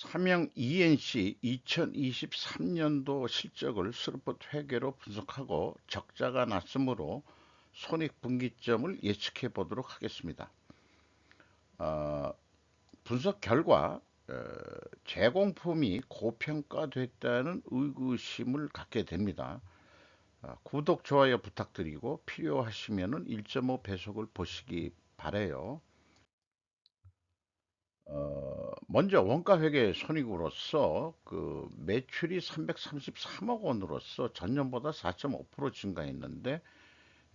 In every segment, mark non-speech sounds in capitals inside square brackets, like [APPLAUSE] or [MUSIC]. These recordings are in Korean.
삼형 ENC 2023년도 실적을 스루풋 회계로 분석하고 적자가 났으므로 손익분기점을 예측해 보도록 하겠습니다. 어, 분석 결과 어, 제공품이 고평가됐다는 의구심을 갖게 됩니다. 어, 구독, 좋아요 부탁드리고 필요하시면 1.5 배속을 보시기 바래요. 어, 먼저 원가 회계 손익으로서 그 매출이 333억 원으로서 전년보다 4.5% 증가했는데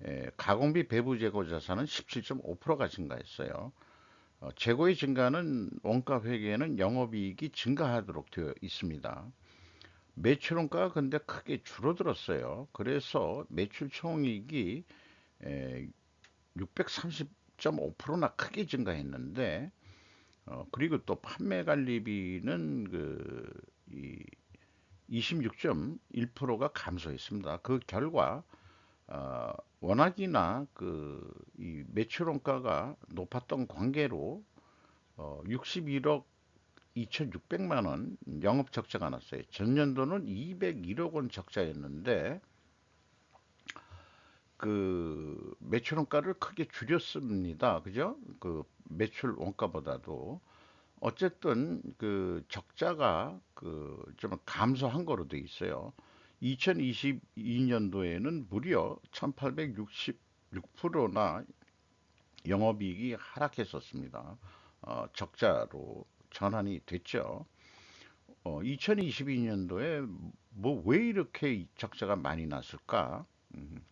에, 가공비 배부 재고 자산은 17.5%가 증가했어요. 어, 재고의 증가는 원가 회계에는 영업이익이 증가하도록 되어 있습니다. 매출 원가가 근데 크게 줄어들었어요. 그래서 매출 총이익이 630.5%나 크게 증가했는데 어, 그리고 또 판매 관리비는 그, 이 26.1%가 감소했습니다. 그 결과, 어, 워낙이나 그, 이 매출 원가가 높았던 관계로, 어, 61억 2,600만 원 영업 적자가 났어요. 전년도는 201억 원 적자였는데, 그 매출 원가를 크게 줄였습니다. 그죠? 그 매출 원가보다도 어쨌든 그 적자가 그 좀 감소한 거로 돼 있어요. 2022년도에는 무려 1866%나 영업이익이 하락했었습니다. 어, 적자로 전환이 됐죠. 어, 2022년도에 뭐 왜 이렇게 적자가 많이 났을까? 음,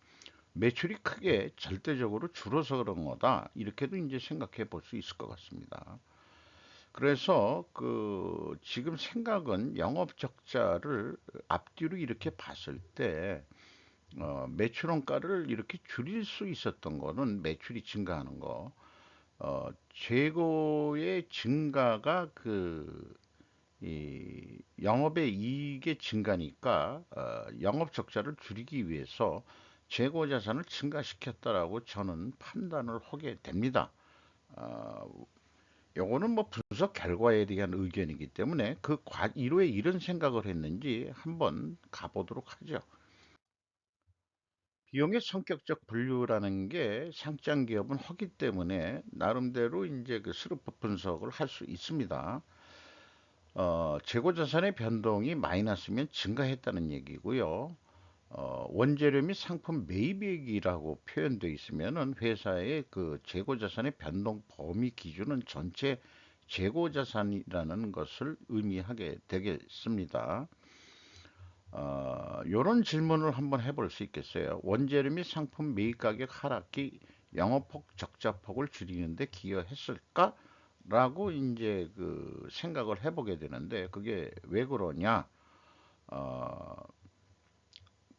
매출이 크게 절대적으로 줄어서 그런 거다. 이렇게도 이제 생각해 볼 수 있을 것 같습니다. 그래서 그 지금 생각은 영업 적자를 앞뒤로 이렇게 봤을 때 어, 매출 원가를 이렇게 줄일 수 있었던 거는 매출이 증가하는 거, 어, 재고의 증가가 그, 이 영업의 이익의 증가니까 어, 영업 적자를 줄이기 위해서 재고 자산을 증가시켰다라고 저는 판단을 하게 됩니다. 어, 요거는 뭐 분석 결과에 대한 의견이기 때문에 그 이로에 이런 생각을 했는지 한번 가보도록 하죠. 비용의 성격적 분류라는 게 상장 기업은 하기 때문에 나름대로 이제 그 스루프 분석을 할 수 있습니다. 어, 재고 자산의 변동이 마이너스면 증가했다는 얘기고요. 어, 원재료 및 상품 매입액이라고 표현되어 있으면은 회사의 그 재고 자산의 변동 범위 기준은 전체 재고 자산이라는 것을 의미하게 되겠습니다. 어, 이런 질문을 한번 해볼 수 있겠어요. 원재료 및 상품 매입 가격 하락기 영업폭 적자폭을 줄이는데 기여했을까? 라고 이제 그 생각을 해보게 되는데 그게 왜 그러냐? 어,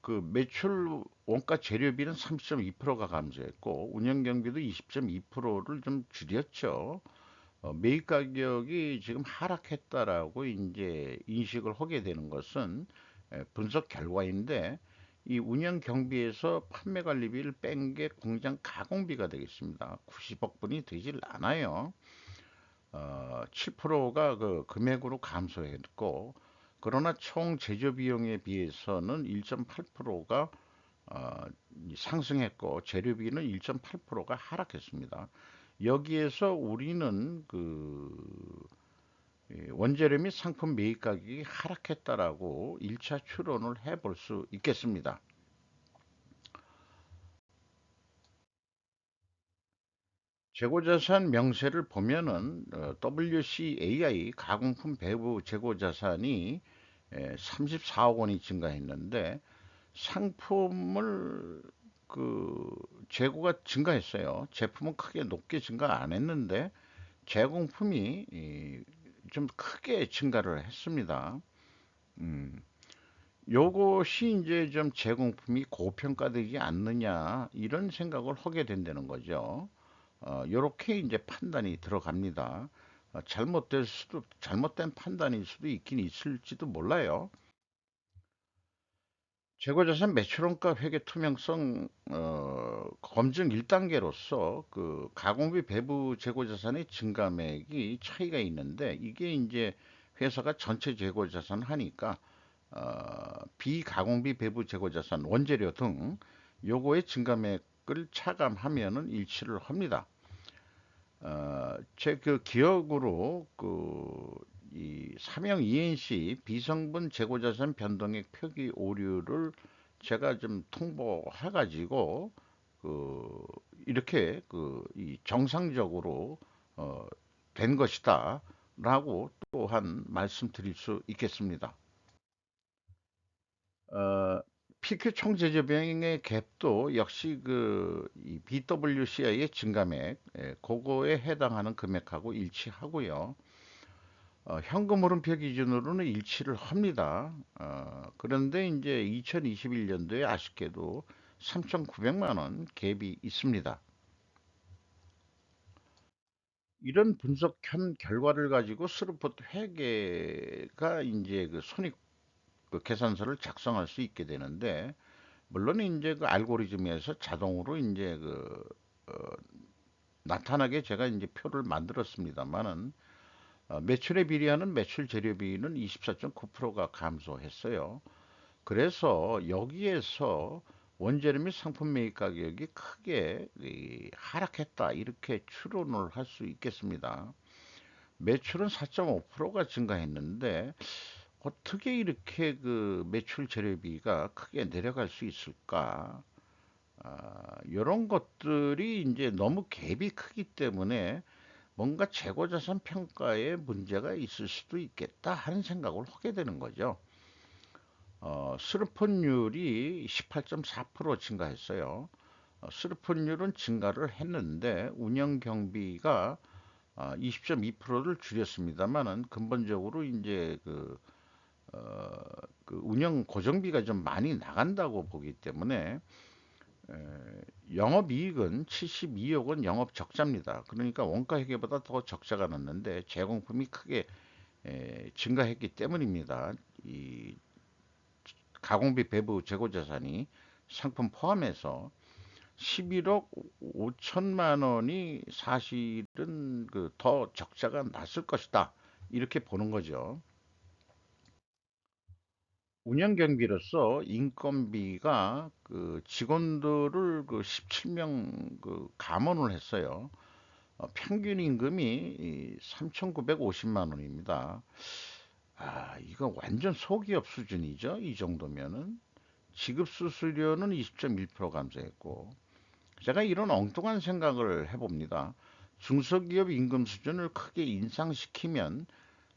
그 매출 원가 재료비는 30.2%가 감소했고 운영 경비도 20.2%를 좀 줄였죠. 어, 매입 가격이 지금 하락했다라고 이제 인식을 하게 되는 것은 분석 결과인데 이 운영 경비에서 판매 관리비를 뺀 게 공장 가공비가 되겠습니다. 90억 분이 되질 않아요. 어, 7%가 그 금액으로 감소했고 그러나 총 제조 비용에 비해서는 1.8%가 어, 상승했고 재료비는 1.8%가 하락했습니다. 여기에서 우리는 그 원재료 및 상품 매입 가격이 하락했다라고 1차 추론을 해볼 수 있겠습니다. 재고자산 명세를 보면은 어, WCAI 가공품 배부 재고자산이 34억 원이 증가했는데 상품을 그 재고가 증가했어요. 제품은 크게 높게 증가 안 했는데 제공품이 좀 크게 증가를 했습니다. 음, 요것이 이제 좀 제공품이 고평가되지 않느냐 이런 생각을 하게 된다는 거죠. 어, 이렇게 이제 판단이 들어갑니다. 어, 잘못될 수도 잘못된 판단일 수도 있긴 있을지도 몰라요. 재고자산 매출원가 회계 투명성 어, 검증 1단계로서 그 가공비 배부 재고자산의 증감액이 차이가 있는데 이게 이제 회사가 전체 재고 자산 하니까 어, 비가공비 배부 재고 자산 원재료 등 요거의 증감액을 차감하면은 일치를 합니다. 어, 제 그 기억으로 그이 사명 ENC 비성분 재고자산 변동액 표기 오류를 제가 좀 통보해 가지고 그 이렇게 그 이 정상적으로 어, 된 것이다 라고 또한 말씀드릴 수 있겠습니다. 어, PQ 총제조병의 갭도 역시 그 BWCI의 증감액, 예, 그거에 해당하는 금액하고 일치하고요. 어, 현금 흐름표 기준으로는 일치를 합니다. 어, 그런데 이제 2021년도에 아쉽게도 3,900만 원 갭이 있습니다. 이런 분석한 결과를 가지고 스루포트 회계가 이제 그 손익 그 계산서를 작성할 수 있게 되는데 물론 이제 그 알고리즘에서 자동으로 이제 그 어, 나타나게 제가 이제 표를 만들었습니다만은 어, 매출에 비례하는 매출 재료비는 24.9%가 감소했어요. 그래서 여기에서 원재료 및 상품 매입 가격이 크게 하락했다 이렇게 추론을 할 수 있겠습니다. 매출은 4.5%가 증가했는데 어떻게 이렇게 그 매출 재료비가 크게 내려갈 수 있을까? 아, 이런 것들이 이제 너무 갭이 크기 때문에 뭔가 재고자산 평가에 문제가 있을 수도 있겠다 하는 생각을 하게 되는 거죠. 어, 스루폰율이 18.4% 증가했어요. 어, 스루폰율은 증가를 했는데 운영 경비가 어, 20.2%를 줄였습니다만은 근본적으로 이제 그, 어, 그 운영 고정비가 좀 많이 나간다고 보기 때문에 영업이익은 72억 원 영업 적자입니다. 그러니까 원가 회계보다 더 적자가 났는데 제공품이 크게 증가했기 때문입니다. 이 가공비 배부 재고 자산이 상품 포함해서 11억 5천만 원이 사실은 그 더 적자가 났을 것이다. 이렇게 보는 거죠. 운영 경비로서 인건비가 그 직원들을 그 17명 그 감원을 했어요. 어, 평균 임금이 3,950만 원입니다. 아, 이거 완전 소기업 수준이죠. 이 정도면은 지급 수수료는 20.1% 감소했고 제가 이런 엉뚱한 생각을 해봅니다. 중소기업 임금 수준을 크게 인상시키면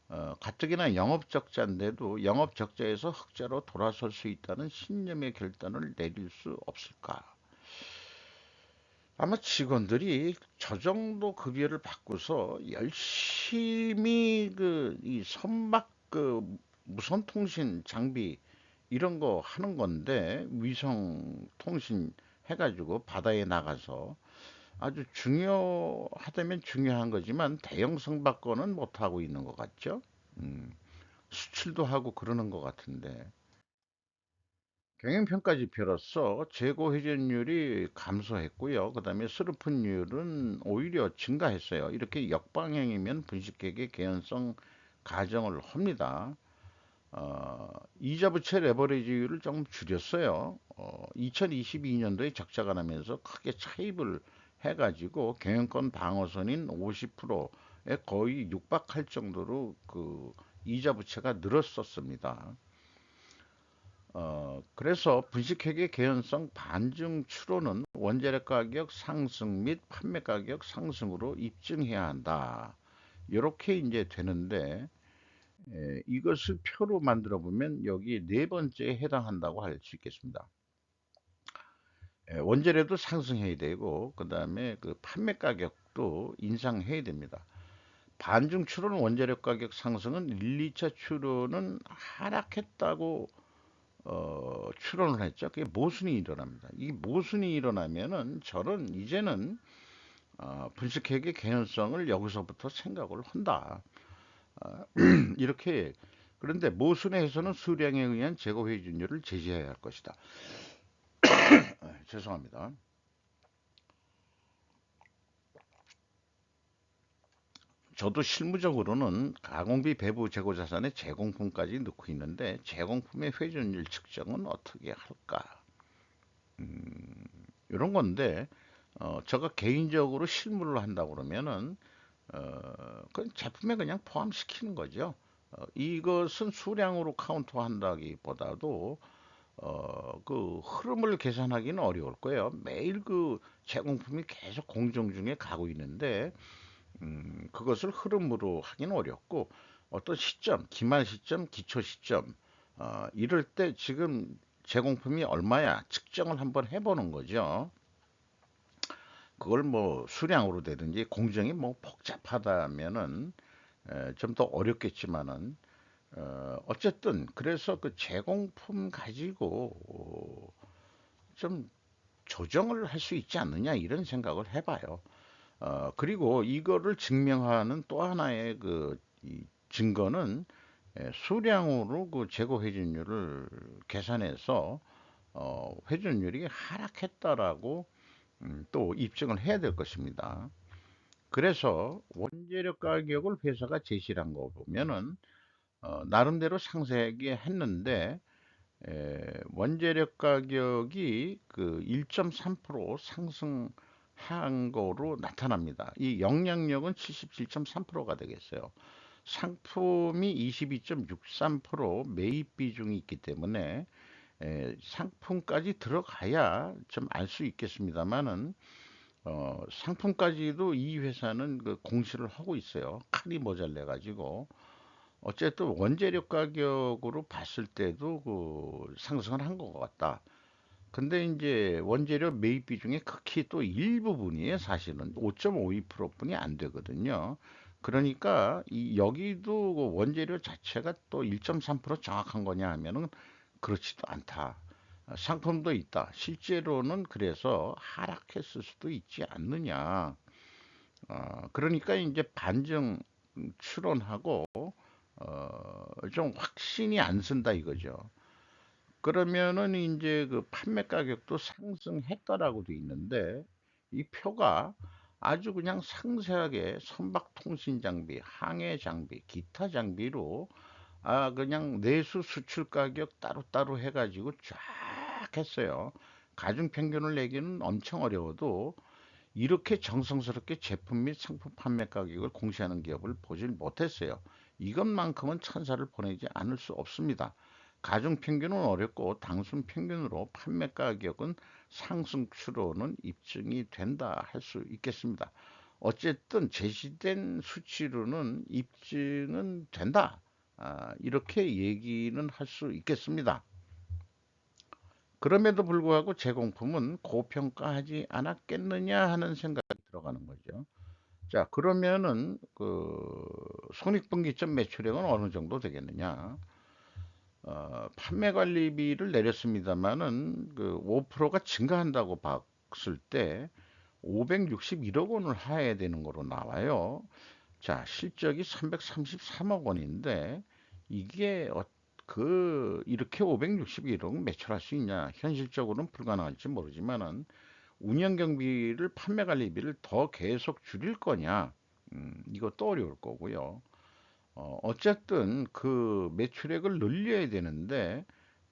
어, 가뜩이나 영업적자인데도 영업적자에서 흑자로 돌아설 수 있다는 신념의 결단을 내릴 수 없을까? 아마 직원들이 저 정도 급여를 받고서 열심히 그 이 선박 그 무선 통신 장비 이런 거 하는 건데 위성 통신 해가지고 바다에 나가서 아주 중요하다면 중요한 거지만 대형 성박권은 못 하고 있는 것 같죠. 음, 수출도 하고 그러는 것 같은데 경영평가 지표로서 재고 회전율이 감소했고요. 그 다음에 스루픈율은 오히려 증가했어요. 이렇게 역방향이면 분식회계 개연성 가정을 합니다. 어, 이자 부채 레버리지율을 좀 줄였어요. 어, 2022년도에 적자가 나면서 크게 차입을 해가지고 경영권 방어선인 50%에 거의 육박할 정도로 그 이자 부채가 늘었었습니다. 어, 그래서 분식회계 개연성 반증 추론은 원재료 가격 상승 및 판매 가격 상승으로 입증해야 한다. 이렇게 이제 되는데 에, 이것을 표로 만들어 보면 여기 네 번째에 해당한다고 할 수 있겠습니다. 에, 원재료도 상승해야 되고 그 다음에 그 판매 가격도 인상해야 됩니다. 반중 추론 원재료 가격 상승은 1, 2차 추론은 하락했다고 어, 추론을 했죠. 그게 모순이 일어납니다. 이 모순이 일어나면은 저는 이제는 어, 분식회계 개연성을 여기서부터 생각을 한다. 어, [CLEARS THROAT] 이렇게 그런데 모순에 해서는 수량에 의한 재고 회전율을 제시해야 할 것이다. 아, 죄송합니다. 저도 실무적으로는 가공비 배부 재고 자산의 제공품까지 넣고 있는데 제공품의 회전율 측정은 어떻게 할까? 음, 이런 건데 어, 제가 개인적으로 실무를 한다 그러면은 어, 그 제품에 그냥 포함시키는 거죠. 어, 이것은 수량으로 카운트한다기보다도 어, 그 흐름을 계산하기는 어려울 거예요. 매일 그 제공품이 계속 공정 중에 가고 있는데 음, 그것을 흐름으로 하기는 어렵고 어떤 시점, 기말 시점, 기초 시점 어, 이럴 때 지금 제공품이 얼마야 측정을 한번 해보는 거죠. 그걸 뭐 수량으로 되든지 공정이 뭐 복잡하다면은 좀 더 어렵겠지만은 어, 어쨌든 그래서 그 제공품 가지고 어, 좀 조정을 할 수 있지 않느냐 이런 생각을 해봐요. 어, 그리고 이거를 증명하는 또 하나의 그이 증거는 예, 수량으로 그 재고 회전율을 계산해서 어, 회전율이 하락했다라고 음, 또 입증을 해야 될 것입니다. 그래서 원재료 가격을 회사가 제시한 거 보면은 어, 나름대로 상세하게 했는데 에, 원재료 가격이 그 1.3% 상승한 거로 나타납니다. 이 영향력은 77.3%가 되겠어요. 상품이 22.63% 매입 비중이 있기 때문에 에, 상품까지 들어가야 좀 알 수 있겠습니다만은 어, 상품까지도 이 회사는 그 공시를 하고 있어요. 칼이 모자래 가지고 어쨌든 원재료 가격으로 봤을 때도 그 상승을 한 것 같다. 근데 이제 원재료 매입 비중의 극히 또 일부분이 사실은 5.52%뿐이 안 되거든요. 그러니까 이 여기도 그 원재료 자체가 또 1.3% 정확한 거냐 하면은 그렇지도 않다. 상품도 있다. 실제로는 그래서 하락했을 수도 있지 않느냐. 어, 그러니까 이제 반증 추론하고 어, 좀 확신이 안 쓴다 이거죠. 그러면은 이제 그 판매 가격도 상승했다라고 돼 있는데 이 표가 아주 그냥 상세하게 선박 통신 장비, 항해 장비, 기타 장비로 아 그냥 내수 수출 가격 따로따로 해가지고 쫙 했어요. 가중 평균을 내기는 엄청 어려워도 이렇게 정성스럽게 제품 및 상품 판매 가격을 공시하는 기업을 보질 못했어요. 이것만큼은 천사를 보내지 않을 수 없습니다. 가중 평균은 어렵고 단순 평균으로 판매 가격은 상승 추로는 입증이 된다 할 수 있겠습니다. 어쨌든 제시된 수치로는 입증은 된다. 아, 이렇게 얘기는 할 수 있겠습니다. 그럼에도 불구하고 제공품은 고평가하지 않았겠느냐 하는 생각이 들어가는 거죠. 자, 그러면은 그 손익분기점 매출액은 어느 정도 되겠느냐? 어, 판매 관리비를 내렸습니다만은 그 5%가 증가한다고 봤을 때 561억 원을 해야 되는 거로 나와요. 자, 실적이 333억 원인데 이게 어, 그 이렇게 561억 매출할 수 있냐? 현실적으로는 불가능할지 모르지만은 운영 경비를 판매 관리비를 더 계속 줄일 거냐? 음, 이것도 어려울 거고요. 어, 어쨌든 그 매출액을 늘려야 되는데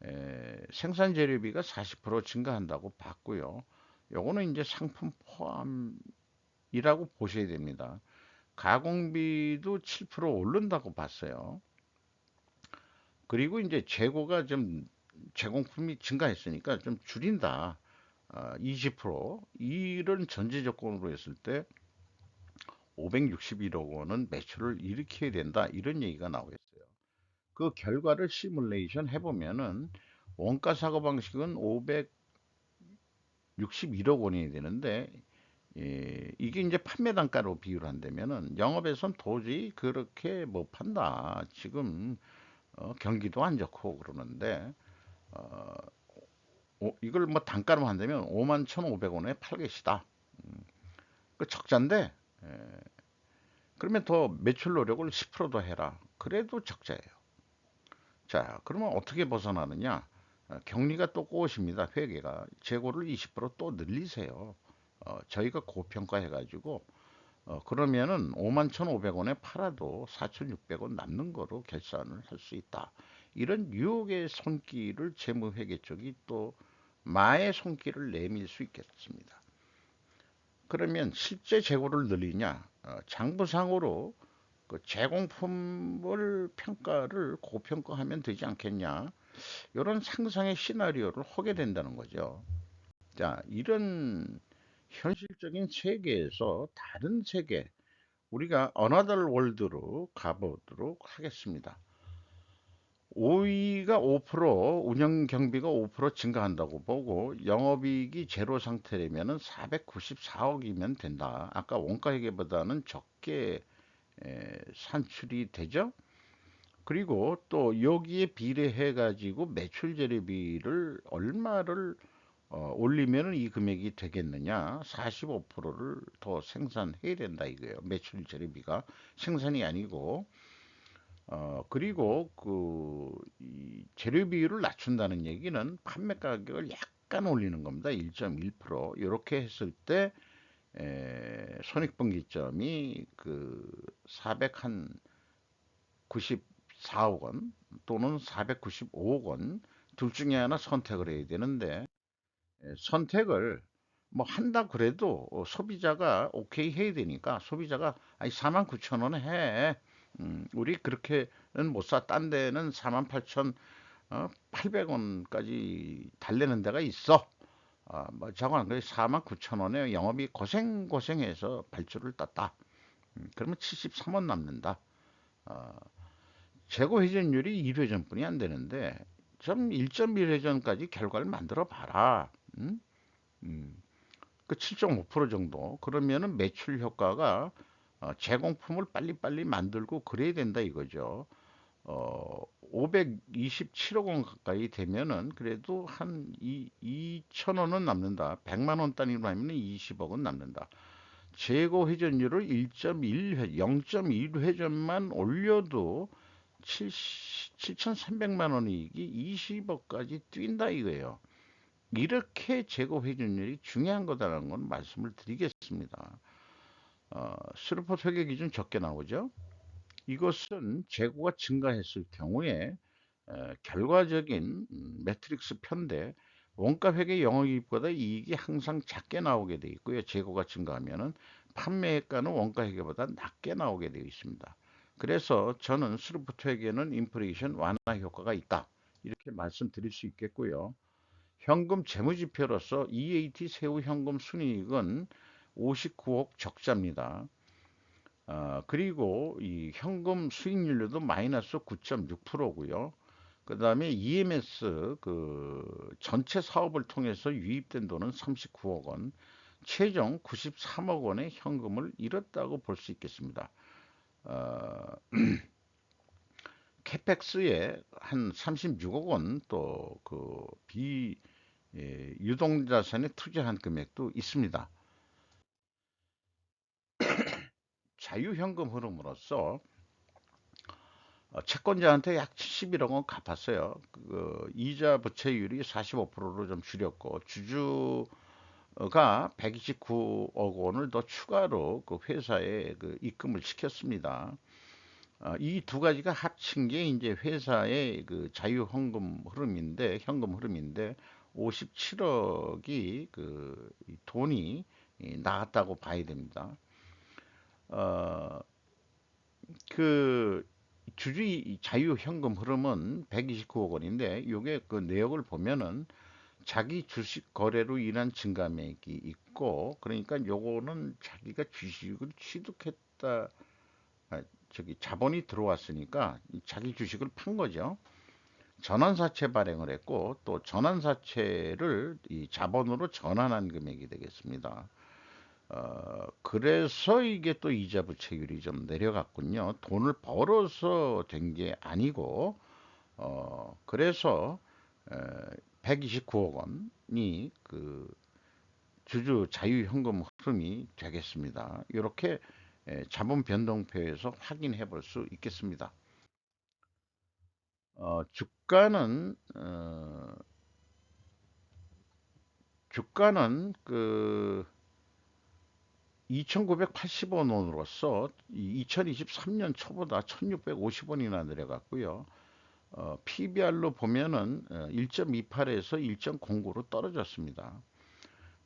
에, 생산 재료비가 40% 증가한다고 봤고요. 요거는 이제 상품 포함이라고 보셔야 됩니다. 가공비도 7% 오른다고 봤어요. 그리고 이제 재고가 좀 제공품이 증가했으니까 좀 줄인다. 20% 아, 이런 전제 조건으로 했을 때 561억 원은 매출을 일으켜야 된다 이런 얘기가 나오겠어요. 그 결과를 시뮬레이션 해보면은 원가 사고 방식은 561억 원이 되는데 예, 이게 이제 판매 단가로 비유를 한다면은 영업에선 도저히 그렇게 못 판다. 지금 어, 경기도 안 좋고 그러는데 어, 오, 이걸 뭐 단가로 한다면 5만 1,500원에 팔겠시다. 음, 그 적자인데 에, 그러면 더 매출 노력을 10%더 해라. 그래도 적자예요. 자, 그러면 어떻게 벗어나느냐? 어, 격리가 또 꼬십니다. 회계가 재고를 20%또 늘리세요. 어, 저희가 고평가해가지고 어, 그러면은 51,500원에 팔아도 4,600원 남는 거로 결산을 할 수 있다. 이런 유혹의 손길을 재무회계 쪽이 또 마의 손길을 내밀 수 있겠습니다. 그러면 실제 재고를 늘리냐? 어, 장부상으로 그 제공품을 평가를 고평가하면 되지 않겠냐? 이런 상상의 시나리오를 하게 된다는 거죠. 자, 이런 현실적인 세계에서 다른 세계, 우리가 어나더 월드로 가보도록 하겠습니다. 오이가 5% 운영 경비가 5% 증가한다고 보고 영업이익이 제로 상태라면 494억이면 된다. 아까 원가 회계보다는 적게 에, 산출이 되죠. 그리고 또 여기에 비례해 가지고 매출 재료비를 얼마를 어, 올리면 이 금액이 되겠느냐? 45%를 더 생산해야 된다 이거예요. 매출 재료비가 생산이 아니고 어, 그리고 그 재료 비율을 낮춘다는 얘기는 판매 가격을 약간 올리는 겁니다. 1.1% 이렇게 했을 때 에, 손익분기점이 그 400한 94억 원 또는 495억 원 둘 중에 하나 선택을 해야 되는데 선택을 뭐 한다 그래도 어, 소비자가 오케이 해야 되니까 소비자가 아니 4만 9천 원에 해. 음, 우리 그렇게는 못 사. 딴 데는 4만 8천 어, 800원까지 달래는 데가 있어. 아, 뭐 저건 4만 9천 원에 영업이 고생 고생해서 발주를 땄다. 음, 그러면 73원 남는다. 어, 재고 회전율이 1회전뿐이 안 되는데 좀 1.1회전까지 결과를 만들어 봐라. 음? 음. 그 7.5% 정도. 그러면은 매출 효과가 어, 제공품을 빨리빨리 만들고 그래야 된다 이거죠. 어, 527억 원 가까이 되면은 그래도 한 2, 2천 원은 남는다. 100만 원 단위로 하면 20억은 남는다. 재고 회전율을 1.1회, 0.1 회전만 올려도 7,300만 원 이익이 20억까지 뛴다 이거예요. 이렇게 재고 회전율이 중요한 거다라는 건 말씀을 드리겠습니다. 어, 스루퍼 회계 기 준 적게 나오죠. 이것은 재고가 증가했을 경우에 에, 결과적인 음, 매트릭스 편대 원가 회계 영업이익보다 이익이 항상 작게 나오게 되어 있고요. 재고가 증가하면은 판매가는 원가 회계보다 낮게 나오게 되어 있습니다. 그래서 저는 스루프트 회계는 인플레이션 완화 효과가 있다. 이렇게 말씀드릴 수 있겠고요. 현금 재무지표로서 EAT 세후 현금 순이익은 59억 적자입니다. 어, 그리고 이 현금 수익률도 마이너스 9.6%고요. 그 다음에 EMS 그 전체 사업을 통해서 유입된 돈은 39억 원, 최종 93억 원의 현금을 잃었다고 볼 수 있겠습니다. 어, [CLEARS THROAT] 캐펙스에 한 36억 원 또 그비 예, 유동자산에 투자한 금액도 있습니다. 자유현금 흐름으로써 어, 채권자한테 약 71억 원 갚았어요. 그 이자 부채율이 45%로 좀 줄였고 주주가 129억 원을 더 추가로 그 회사에 그 입금을 시켰습니다. 어, 이두 가지가 합친 게 이제 회사의 그 자유 현금 흐름인데 현금 흐름인데 57억이 그 돈이 나갔다고 봐야 됩니다. 어, 그 주주의 자유 현금 흐름은 129억 원인데 이게 그 내역을 보면은 자기 주식 거래로 인한 증감액이 있고 그러니까 요거는 자기가 주식을 취득했다 아, 저기 자본이 들어왔으니까 자기 주식을 판 거죠. 전환사채 발행을 했고 또 전환사채를 이 자본으로 전환한 금액이 되겠습니다. 어, 그래서 이게 또 이자 부채율이 좀 내려갔군요. 돈을 벌어서 된 게 아니고, 어, 그래서 에, 129억 원이 그 주주 자유현금 흐름이 되겠습니다. 이렇게 에, 자본 변동표에서 확인해 볼 수 있겠습니다. 어, 주가는 어, 주가는 그 2,980원으로서 2023년 초보다 1,650원이나 내려갔고요. 어, PBR로 보면은 1.28에서 어, 1.09로 떨어졌습니다.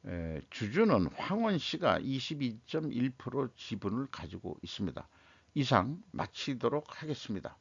에, 주주는 황원 씨가 22.1% 지분을 가지고 있습니다. 이상 마치도록 하겠습니다.